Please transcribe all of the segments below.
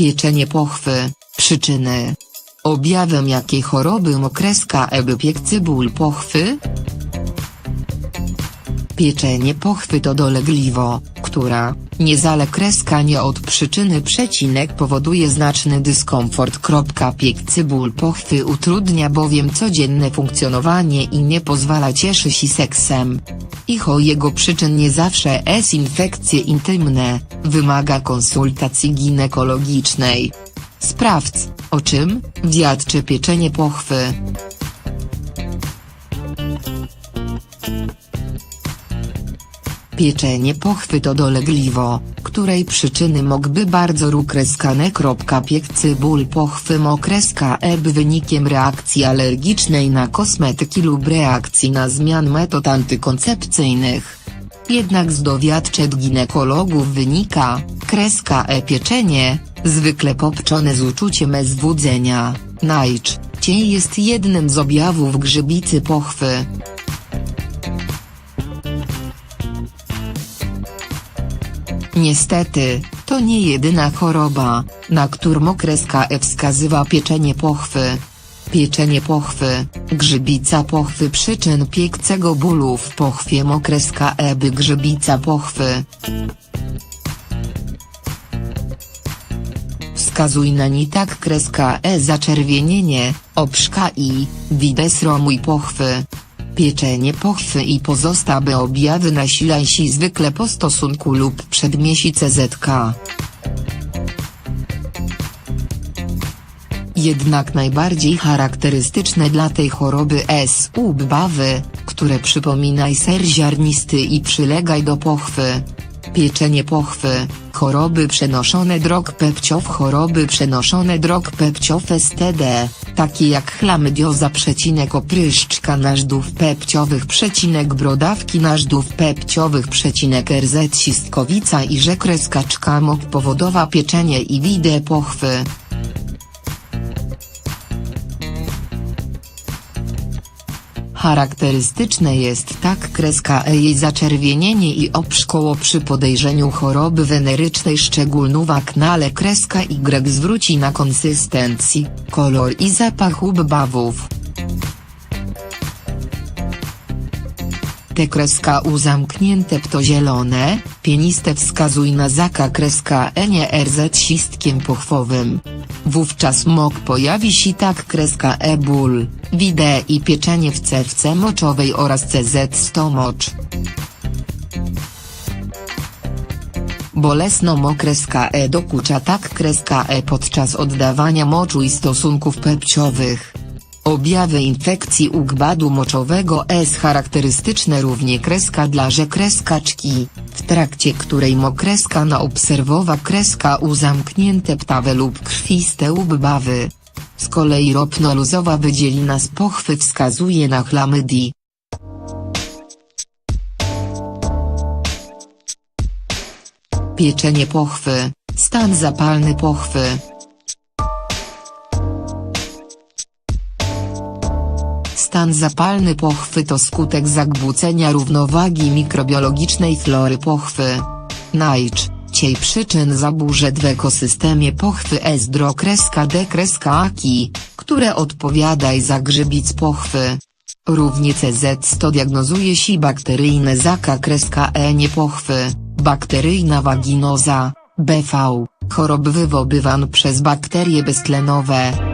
Pieczenie pochwy, przyczyny. Objawem jakiej choroby mokreska eby piekcy ból pochwy? Pieczenie pochwy to dolegliwo, która, niezale kreska nie od przyczyny przecinek powoduje znaczny dyskomfort. Piekcy ból pochwy utrudnia bowiem codzienne funkcjonowanie i nie pozwala cieszyć się seksem. Ich o jego przyczyn nie zawsze es infekcje intymne, wymaga konsultacji ginekologicznej. Sprawdź, o czym, wiatr czy pieczenie pochwy. Pieczenie pochwy to dolegliwo, której przyczyny mogły bardzo rukreskane. Piekcy ból pochwy mokreska eb wynikiem reakcji alergicznej na kosmetyki lub reakcji na zmian metod antykoncepcyjnych. Jednak z dowiadczeń ginekologów wynika, kreska e pieczenie, zwykle popczone z uczuciem złudzenia, najczęściej jest jednym z objawów grzybicy pochwy. Niestety, to nie jedyna choroba, na którą kreska E wskazywa pieczenie pochwy. Pieczenie pochwy, grzybica pochwy przyczyn piekcego bólu w pochwie mokreska eby grzybica pochwy. Wskazuj na nie tak kreska E zaczerwienienie, obszka i, widać romuj pochwy. Pieczenie pochwy i pozostałe objawy nasila się zwykle po stosunku lub przed miesiące ZK. Jednak najbardziej charakterystyczne dla tej choroby S ubawy, które przypominaj ser ziarnisty i przylegaj do pochwy. Pieczenie pochwy, choroby przenoszone drog pepciow. Choroby przenoszone drog pepciow STD, takie jak chlamydioza przecinek opryszczka nażdów pepciowych przecinek brodawki nażdów pepciowych przecinek RZ sistkowica i rzekreska czkamok powodowa pieczenie i widę pochwy. Charakterystyczne jest tak kreska E jej zaczerwienienie i obszkoło przy podejrzeniu choroby wenerycznej szczególnowa knale kreska Y zwróci na konsystencji, kolor i zapach ubawów. Kreska U zamknięte pto zielone, pieniste wskazuj na zaka kreska E nie RZ sistkiem pochwowym. Wówczas mok pojawi się tak kreska E ból, wide i pieczenie w cewce moczowej oraz CZ stomocz. Bolesno mokreska E dokucza tak kreska E podczas oddawania moczu i stosunków pepciowych. Objawy infekcji układu moczowego S charakterystyczne równie kreska dla że kreskaczki, w trakcie której mokreska na obserwowa kreska u zamknięte ptawe lub krwiste ubbawy. Z kolei ropnoluzowa wydzielina z pochwy wskazuje na chlamydii. Pieczenie pochwy, stan zapalny pochwy. Stan zapalny pochwy to skutek zakłócenia równowagi mikrobiologicznej flory pochwy. Najczęściej przyczyn zaburzeń w ekosystemie pochwy S kreska D kreska aki, które odpowiadaj za grzybic pochwy. Równie CZ100 diagnozuje się bakteryjne zaka kreska E nie pochwy, bakteryjna waginoza, BV, choroby wywobywan przez bakterie beztlenowe.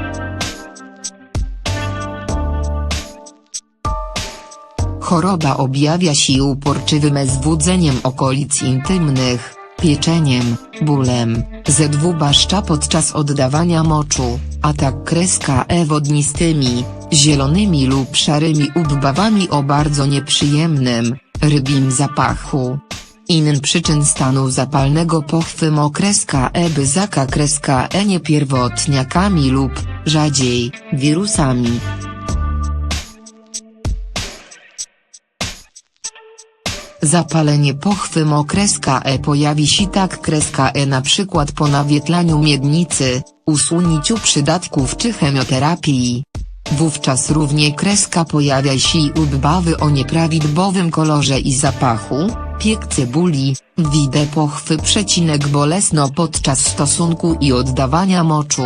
Choroba objawia się uporczywym zwudzeniem okolic intymnych, pieczeniem, bólem, zwłaszcza podczas oddawania moczu, a tak kreska E wodnistymi, zielonymi lub szarymi ubawami o bardzo nieprzyjemnym, rybim zapachu. Innym przyczyn stanu zapalnego pochwy mokreska E byzaka kreska E nie pierwotniakami lub, rzadziej, wirusami. Zapalenie pochwy mokreska E pojawi się tak kreska E na przykład po nawietlaniu miednicy, usunięciu przydatków czy chemioterapii. Wówczas równie kreska pojawia się i objawy o nieprawidłowym kolorze i zapachu, Piek cebuli, widę pochwy przecinek bolesno podczas stosunku i oddawania moczu.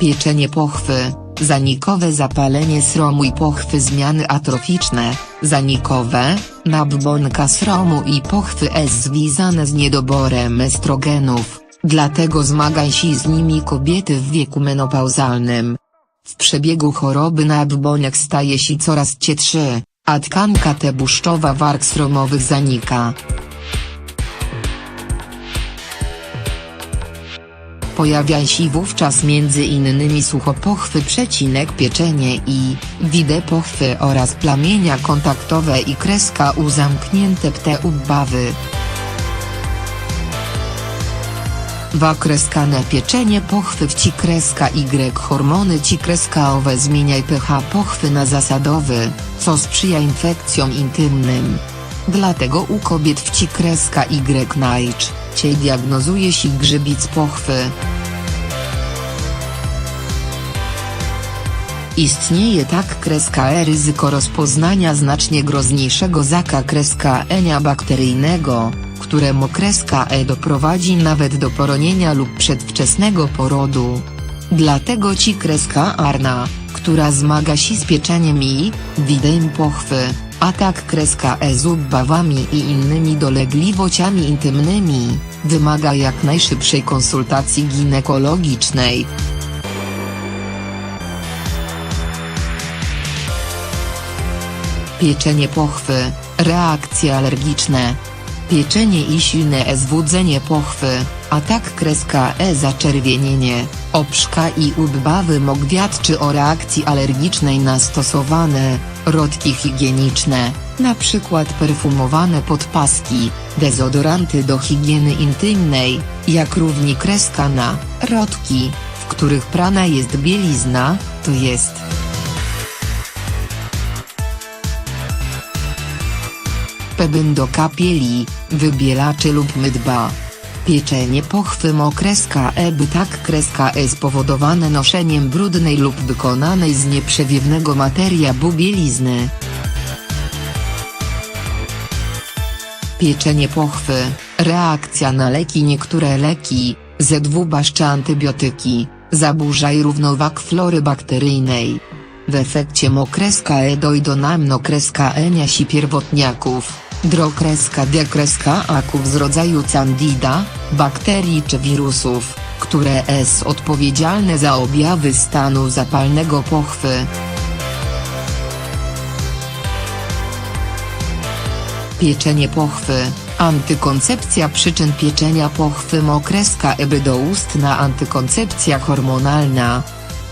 Pieczenie pochwy, zanikowe zapalenie sromu i pochwy zmiany atroficzne, zanikowe, nabłonka sromu i pochwy S związane z niedoborem estrogenów, dlatego zmagają się z nimi kobiety w wieku menopauzalnym. W przebiegu choroby nabłoniak staje się coraz cietszy, a tkanka tebuszczowa warg sromowych zanika. Pojawia się wówczas między innymi suchopochwy przecinek pieczenie i widę pochwy oraz plamienia kontaktowe i kreska u zamknięte pte ubawy. Wakreskane pieczenie pochwy w ci kreska Y hormony ci kreskaowe zmieniaj pH pochwy na zasadowy, co sprzyja infekcjom intymnym. Dlatego u kobiet w ci kreska Y najczęściej diagnozuje się grzybic pochwy. Istnieje tak kreska E ryzyko rozpoznania znacznie groźniejszego zaka kreska Enia bakteryjnego, któremu kreska E doprowadzi nawet do poronienia lub przedwczesnego porodu. Dlatego ci kreska arna, która zmaga się z pieczeniem i widem pochwy, a tak kreska E z ubawami i innymi dolegliwościami intymnymi, wymaga jak najszybszej konsultacji ginekologicznej. Pieczenie pochwy, reakcje alergiczne. Pieczenie i silne zwudzenie pochwy, a tak kreska E zaczerwienienie, obszka i ubawy mogą świadczy o reakcji alergicznej na stosowane, rodki higieniczne, np. perfumowane podpaski, dezodoranty do higieny intymnej, jak równi kreska na rodki, w których prana jest bielizna, to jest pebyn do kapieli, wybielaczy lub mydba. Pieczenie pochwy mokreska E by tak kreska E spowodowane noszeniem brudnej lub wykonanej z nieprzewiewnego materiału bielizny. Pieczenie pochwy, reakcja na leki Niektóre leki, zwłaszcza antybiotyki, zaburzają równowag flory bakteryjnej. W efekcie mokreska E dojdą nam nokreska eniasi pierwotniaków, drokreska dekreska aków z rodzaju candida, bakterii czy wirusów, które są odpowiedzialne za objawy stanu zapalnego pochwy. Pieczenie pochwy, antykoncepcja przyczyn pieczenia pochwy mokreska eby doustna antykoncepcja hormonalna.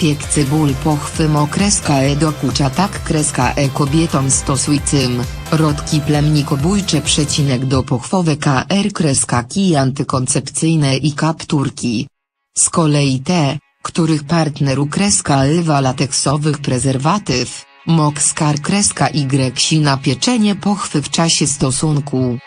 Piek cybul pochwy mokreska e dokucza tak kreska e kobietom stosującym, rodki plemnikobójcze przecinek do pochwowe KR kreska kij antykoncepcyjne i kapturki. Z kolei te, których partner ukreska ewa lateksowych prezerwatyw, mokskar kreska Y si na pieczenie pochwy w czasie stosunku.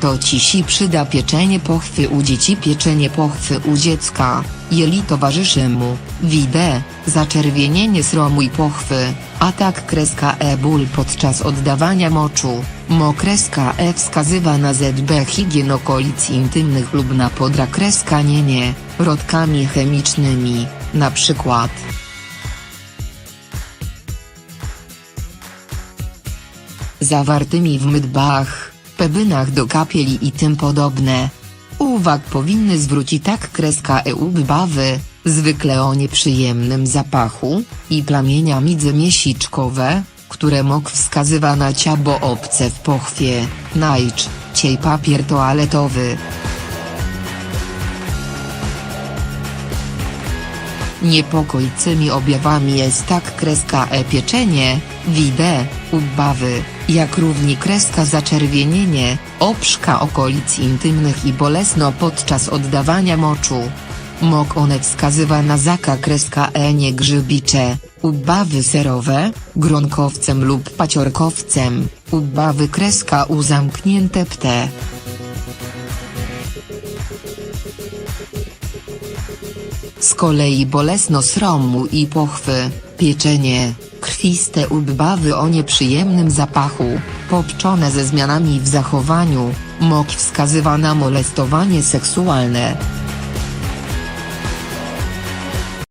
To ci si przyda pieczenie pochwy u dzieci Pieczenie pochwy u dziecka, jeli towarzyszy mu, widę, zaczerwienienie sromu i pochwy, atak kreska E ból podczas oddawania moczu, mokreska E wskazywa na ZB higien okolic intymnych lub na podra kreska nie nie, rodkami chemicznymi, na przykład. Zawartymi w mydbach pebynach do kapieli i tym podobne. Uwag powinny zwrócić tak kreska EU bawy, zwykle o nieprzyjemnym zapachu, i plamienia midze miesiczkowe, które mok wskazywa na ciabo obce w pochwie, najczęściej papier toaletowy. Niepokojącymi objawami jest tak kreska E pieczenie, wide, ubawy, jak równi kreska zaczerwienienie, obszka okolic intymnych i bolesno podczas oddawania moczu. Mok one wskazywa na zaka kreska E nie grzybicze, ubawy serowe, gronkowcem lub paciorkowcem, ubawy kreska u zamknięte pte. Z kolei bolesno sromu i pochwy, pieczenie, krwiste ubbawy o nieprzyjemnym zapachu, popczone ze zmianami w zachowaniu, mok wskazywa na molestowanie seksualne.